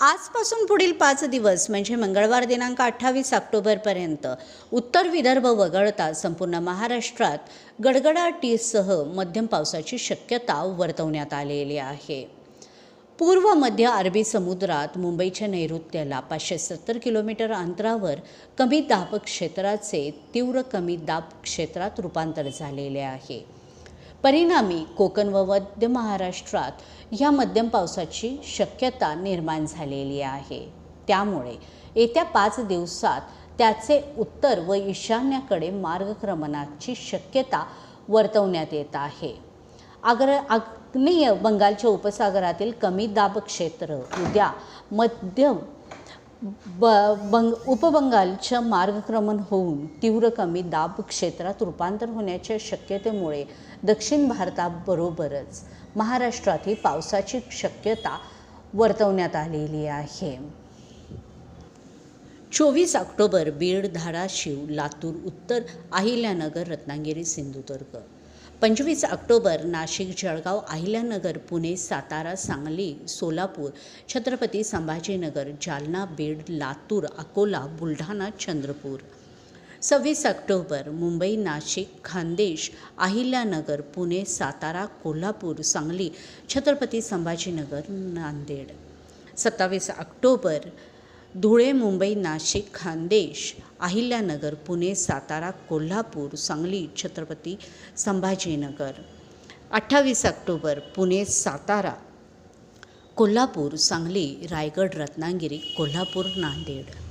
आजपासून पुढील पाच दिवस म्हणजे मंगळवार दिनांक अठ्ठावीस ऑक्टोबरपर्यंत उत्तर विदर्भ वगळता संपूर्ण महाराष्ट्रात गडगडाटीसह मध्यम पावसाची शक्यता वर्तवण्यात आलेली आहे. पूर्व मध्य अरबी समुद्रात मुंबईच्या नैऋत्याला पाचशे सत्तर किलोमीटर अंतरावर कमी दाब क्षेत्राचे तीव्र कमी दाब क्षेत्रात रूपांतर झालेले आहे. परिणामी कोकण व मध्य महाराष्ट्रात ह्या मध्यम पावसाची शक्यता निर्माण झालेली आहे. त्यामुळे येत्या पाच दिवसात त्याचे उत्तर व ईशान्याकडे मार्गक्रमणाची शक्यता वर्तवण्यात येत आहे. आग्र आग्नेय बंगालच्या उपसागरातील कमी दाब क्षेत्र उद्या मध्यम ब बंग उपबंगालच्या मार्गक्रमण होऊन तीव्र कमी दाब क्षेत्रात रूपांतर होण्याच्या शक्यतेमुळे दक्षिण भारताबरोबरच महाराष्ट्रातही पावसाची शक्यता वर्तवण्यात आलेली आहे. चोवीस ऑक्टोबर बीड धाराशिव लातूर उत्तर अहिल्यानगर रत्नागिरी सिंधुदुर्ग. पंचवीस ऑक्टोबर नाशिक जळगाव अहिल्यानगर पुणे सातारा सांगली सोलापूर छत्रपती संभाजीनगर जालना बीड लातूर अकोला बुलढाणा चंद्रपूर. सव्वीस ऑक्टोबर मुंबई नाशिक खानदेश अहिल्यानगर पुणे सातारा कोल्हापूर सांगली छत्रपती संभाजीनगर नांदेड. सत्तावीस ऑक्टोबर धुळे मुंबई नाशिक खानदेश अहिल्यानगर पुणे सातारा कोल्हापूर सांगली छत्रपती संभाजीनगर. अठ्ठावीस ऑक्टोबर पुणे सातारा कोल्हापूर सांगली रायगड रत्नागिरी कोल्हापूर नांदेड.